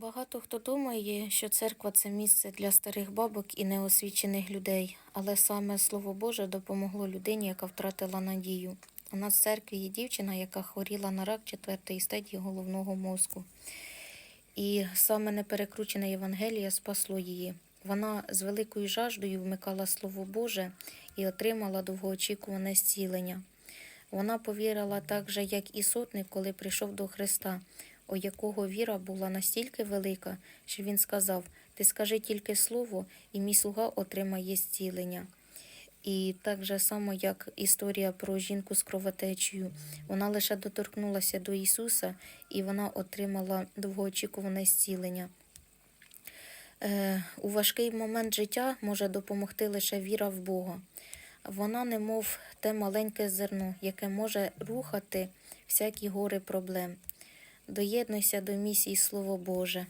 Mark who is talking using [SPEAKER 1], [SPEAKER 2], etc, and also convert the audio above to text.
[SPEAKER 1] Багато хто думає, що церква це місце для старих бабок і неосвічених людей, але саме Слово Боже допомогло людині, яка втратила надію. У нас в церкві є дівчина, яка хворіла на рак четвертої стадії головного мозку. І саме неперекручене Євангеліє спасло її. Вона з великою жаждою вмикала Слово Боже і отримала довгоочікуване зцілення. Вона повірила так же, як і сотник, коли прийшов до Христа, у якого віра була настільки велика, що він сказав: Ти скажи тільки слово, і мій слуга отримає зцілення. І так же само, як історія про жінку з кровотечею, вона лише доторкнулася до Ісуса, і вона отримала довгоочікуване зцілення. Е, у важкий момент життя може допомогти лише віра в Бога. Вона, немов те маленьке зерно, яке може рухати всякі гори проблем. Доєднуйся до місії Слово Боже.